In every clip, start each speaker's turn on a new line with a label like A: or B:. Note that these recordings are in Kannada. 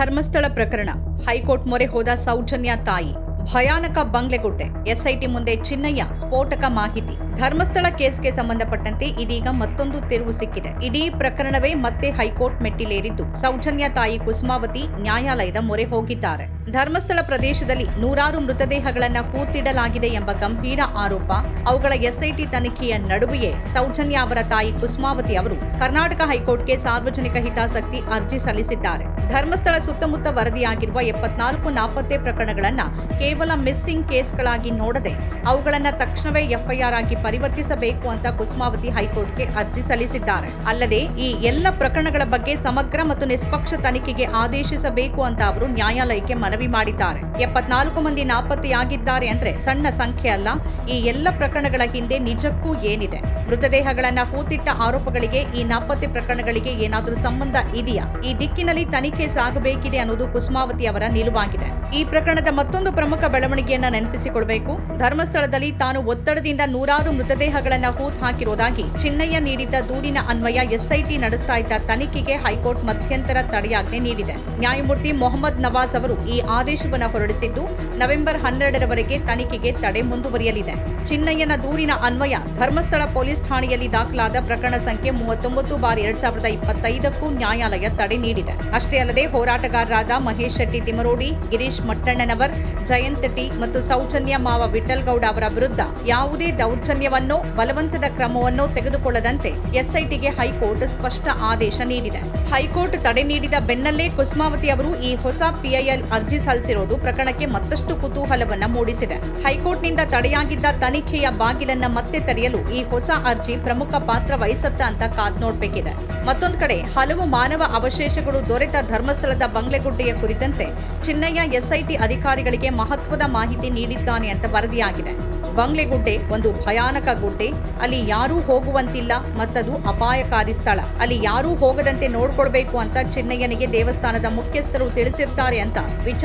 A: ಧರ್ಮಸ್ಥಳ ಪ್ರಕರಣ. ಹೈಕೋರ್ಟ್ ಮೊರೆ ಹೋದ ಸೌಜನ್ಯ ತಾಯಿ. ಭಯಾನಕ ಬಂಗ್ಲೆಗುಡ್ಡೆ. ಎಸ್ಐಟಿ ಮುಂದೆ ಚಿನ್ನಯ್ಯ. ಸ್ಫೋಟಕ ಮಾಹಿತಿ. ಧರ್ಮಸ್ಥಳ ಕೇಸ್ಗೆ ಸಂಬಂಧಪಟ್ಟಂತೆ ಇದೀಗ ಮತ್ತೊಂದು ತಿರುವು ಸಿಕ್ಕಿದೆ. ಇಡೀ ಪ್ರಕರಣವೇ ಮತ್ತೆ ಹೈಕೋರ್ಟ್ ಮೆಟ್ಟಿಲೇರಿದ್ದು. ಸೌಜನ್ಯ ತಾಯಿ ಕುಸುಮಾವತಿ ನ್ಯಾಯಾಲಯದ ಮೊರೆ ಹೋಗಿದ್ದಾರೆ. ಧರ್ಮಸ್ಥಳ ಪ್ರದೇಶದಲ್ಲಿ ನೂರಾರು ಮೃತದೇಹಗಳನ್ನ ಕೂತಿಡಲಾಗಿದೆ ಎಂಬ ಗಂಭೀರ ಆರೋಪ. ಅವುಗಳ ಎಸ್ಐಟಿ ತನಿಖೆಯ ನಡುವೆಯೇ ಸೌಜನ್ಯ ಅವರ ತಾಯಿ ಕುಸುಮಾವತಿ ಅವರು ಕರ್ನಾಟಕ ಹೈಕೋರ್ಟ್ಗೆ ಸಾರ್ವಜನಿಕ ಹಿತಾಸಕ್ತಿ ಅರ್ಜಿ ಸಲ್ಲಿಸಿದ್ದಾರೆ. ಧರ್ಮಸ್ಥಳ ಸುತ್ತಮುತ್ತ ವರದಿಯಾಗಿರುವ ಎಪ್ಪತ್ನಾಲ್ಕು ನಾಪತ್ತೆ ಪ್ರಕರಣಗಳನ್ನ ಕೇವಲ ಮಿಸ್ಸಿಂಗ್ ಕೇಸ್ಗಳಾಗಿ ನೋಡದೆ ಅವುಗಳನ್ನ ತಕ್ಷಣವೇ ಎಫ್ಐಆರ್ ಆಗಿ ಪರಿವರ್ತಿಸಬೇಕು ಅಂತ ಕುಸುಮಾವತಿ ಹೈಕೋರ್ಟ್ಗೆ ಅರ್ಜಿ ಸಲ್ಲಿಸಿದ್ದಾರೆ. ಅಲ್ಲದೆ ಈ ಎಲ್ಲ ಪ್ರಕರಣಗಳ ಬಗ್ಗೆ ಸಮಗ್ರ ಮತ್ತು ನಿಷ್ಪಕ್ಷ ತನಿಖೆಗೆ ಆದೇಶಿಸಬೇಕು ಅಂತ ಅವರು ನ್ಯಾಯಾಲಯಕ್ಕೆ ಮನವಿ ಮಾಡಿದ್ದಾರೆ. ಎಪ್ಪತ್ನಾಲ್ಕು ಮಂದಿ ನಾಪತ್ತೆಯಾಗಿದ್ದಾರೆ ಅಂದ್ರೆ ಸಣ್ಣ ಸಂಖ್ಯೆ ಅಲ್ಲ. ಈ ಎಲ್ಲ ಪ್ರಕರಣಗಳ ಹಿಂದೆ ನಿಜಕ್ಕೂ ಏನಿದೆ? ಮೃತದೇಹಗಳನ್ನ ಹೂತಿಟ್ಟ ಆರೋಪಗಳಿಗೆ ಈ ನಾಪತ್ತೆ ಪ್ರಕರಣಗಳಿಗೆ ಏನಾದರೂ ಸಂಬಂಧ ಇದೆಯಾ? ಈ ದಿಕ್ಕಿನಲ್ಲಿ ತನಿಖೆ ಸಾಗಬೇಕಿದೆ ಅನ್ನೋದು ಕುಸುಮಾವತಿ ಅವರ ನಿಲುವಾಗಿದೆ. ಈ ಪ್ರಕರಣದ ಮತ್ತೊಂದು ಪ್ರಮುಖ ಬೆಳವಣಿಗೆಯನ್ನ ನೆನಪಿಸಿಕೊಳ್ಬೇಕು. ಧರ್ಮಸ್ಥಳದಲ್ಲಿ ತಾನು ಒತ್ತಡದಿಂದ ನೂರಾರು ಮೃತದೇಹಗಳನ್ನ ಹೂತ್ ಹಾಕಿರುವುದಾಗಿ ಚಿನ್ನಯ್ಯ ನೀಡಿದ್ದ ದೂರಿನ ಅನ್ವಯ ಎಸ್ಐಟಿ ನಡೆಸ್ತಾ ಇದ್ದ ತನಿಖೆಗೆ ಹೈಕೋರ್ಟ್ ಮಧ್ಯಂತರ ತಡೆಯಾಜ್ಞೆ ನೀಡಿದೆ. ನ್ಯಾಯಮೂರ್ತಿ ಮೊಹಮ್ಮದ್ ನವಾಜ್ ಅವರು ಈ ಆದೇಶವನ್ನು ಹೊರಡಿಸಿದ್ದು, ನವೆಂಬರ್ ಹನ್ನೆರಡರವರೆಗೆ ತನಿಖೆಗೆ ತಡೆ ಮುಂದುವರಿಯಲಿದೆ. ಚಿನ್ನಯ್ಯನ ದೂರಿನ ಅನ್ವಯ ಧರ್ಮಸ್ಥಳ ಪೊಲೀಸ್ ಠಾಣೆಯಲ್ಲಿ ದಾಖಲಾದ ಪ್ರಕರಣ ಸಂಖ್ಯೆ ಮೂವತ್ತೊಂಬತ್ತು ಬಾರ್ ಎರಡ್ ಸಾವಿರದ ಇಪ್ಪತ್ತೈದಕ್ಕೂ ನ್ಯಾಯಾಲಯ ತಡೆ ನೀಡಿದೆ. ಅಷ್ಟೇ ಅಲ್ಲದೆ ಹೋರಾಟಗಾರರಾದ ಮಹೇಶ್ ಶೆಟ್ಟಿ ತಿಮರೋಡಿ ಗಿರೀಶ್ ಮಟ್ಟಣ್ಣನವರ್, ಜಯಂತ್ ಟಿ ಮತ್ತು ಸೌಜನ್ಯ ಮಾವ ವಿಠಲ್ಗೌಡ ಅವರ ವಿರುದ್ಧ ಯಾವುದೇ ದೌರ್ಜನ್ಯವನ್ನೋ, ಬಲವಂತದ ಕ್ರಮವನ್ನೋ ತೆಗೆದುಕೊಳ್ಳದಂತೆ ಎಸ್ಐಟಿಗೆ ಹೈಕೋರ್ಟ್ ಸ್ಪಷ್ಟ ಆದೇಶ ನೀಡಿದೆ. ಹೈಕೋರ್ಟ್ ತಡೆ ನೀಡಿದ ಬೆನ್ನಲ್ಲೇ ಕುಸುಮಾವತಿ ಅವರು ಈ ಹೊಸ ಪಿಐಎಲ್ ಅರ್ಜಿ ಸಲ್ಲಿಸಿರೋದು ಪ್ರಕರಣಕ್ಕೆ ಮತ್ತಷ್ಟು ಕುತೂಹಲವನ್ನ ಮೂಡಿಸಿದೆ. ಹೈಕೋರ್ಟ್ನಿಂದ ತಡೆಯಾಗಿದ್ದ ತನಿಖೆಯ ಬಾಗಿಲನ್ನ ಮತ್ತೆ ತೆರೆಯಲು ಈ ಹೊಸ ಅರ್ಜಿ ಪ್ರಮುಖ ಪಾತ್ರ ವಹಿಸತ್ತ ಅಂತ ಕಾದ್ ನೋಡ್ಬೇಕಿದೆ. ಮತ್ತೊಂದು ಕಡೆ, ಹಲವು ಮಾನವ ಅವಶೇಷಗಳು ದೊರೆತ ಧರ್ಮಸ್ಥಳದ ಬಂಗ್ಲೆಗುಡ್ಡೆಯ ಕುರಿತಂತೆ ಚಿನ್ನಯ್ಯ ಎಸ್ಐಟಿ ಅಧಿಕಾರಿಗಳಿಗೆ ಮಹತ್ವದ ಮಾಹಿತಿ ನೀಡಿದ್ದಾನೆ ಅಂತ ವರದಿಯಾಗಿದೆ. ಬಂಗ್ಲೆಗುಡ್ಡೆ ಒಂದು ಭಯಾನಕ ಗುಡ್ಡೆ. ಅಲ್ಲಿ ಯಾರೂ ಹೋಗುವಂತಿಲ್ಲ, ಮತ್ತದು ಅಪಾಯಕಾರಿ ಸ್ಥಳ. ಅಲ್ಲಿ ಯಾರೂ ಹೋಗದಂತೆ ನೋಡ್ಕೊಳ್ಬೇಕು ಅಂತ ಚಿನ್ನಯ್ಯನಿಗೆ ದೇವಸ್ಥಾನದ ಮುಖ್ಯಸ್ಥರು ತಿಳಿಸಿರ್ತಾರೆ ಅಂತ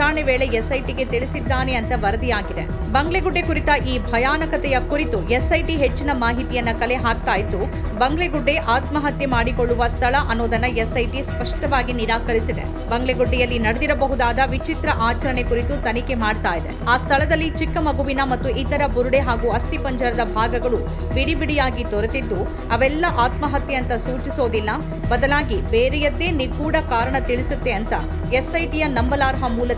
A: ವಿಚಾರಣೆ ವೇಳೆ ಎಸ್ಐಟಿಗೆ ತಿಳಿಸಿದ್ದಾನೆ ಅಂತ ವರದಿಯಾಗಿದೆ. ಬಂಗ್ಲೆಗುಡ್ಡೆ ಕುರಿತ ಈ ಭಯಾನಕತೆಯ ಕುರಿತು ಎಸ್ಐಟಿ ಹೆಚ್ಚಿನ ಮಾಹಿತಿಯನ್ನ ಕಲೆ ಹಾಕ್ತಾ ಇದ್ದು, ಬಂಗ್ಲೆಗುಡ್ಡೆ ಆತ್ಮಹತ್ಯೆ ಮಾಡಿಕೊಳ್ಳುವ ಸ್ಥಳ ಅನ್ನೋದನ್ನ ಎಸ್ಐಟಿ ಸ್ಪಷ್ಟವಾಗಿ ನಿರಾಕರಿಸಿದೆ. ಬಂಗ್ಲೆಗುಡ್ಡೆಯಲ್ಲಿ ನಡೆದಿರಬಹುದಾದ ವಿಚಿತ್ರ ಆಚರಣೆ ಕುರಿತು ತನಿಖೆ ಮಾಡ್ತಾ ಇದೆ. ಆ ಸ್ಥಳದಲ್ಲಿ ಚಿಕ್ಕ ಮಗುವಿನ ಮತ್ತು ಇತರ ಬುರುಡೆ ಹಾಗೂ ಅಸ್ಥಿಪಂಜರದ ಭಾಗಗಳು ಬಿಡಿಬಿಡಿಯಾಗಿ ದೊರೆತಿದ್ದು ಅವೆಲ್ಲ ಆತ್ಮಹತ್ಯೆ ಅಂತ ಸೂಚಿಸೋದಿಲ್ಲ, ಬದಲಾಗಿ ಬೇರೆಯದ್ದೇ ನಿಗೂಢ ಕಾರಣ ತಿಳಿಸುತ್ತೆ ಅಂತ ಎಸ್ಐಟಿಯ ನಂಬಲಾರ್ಹ ಮೂಲ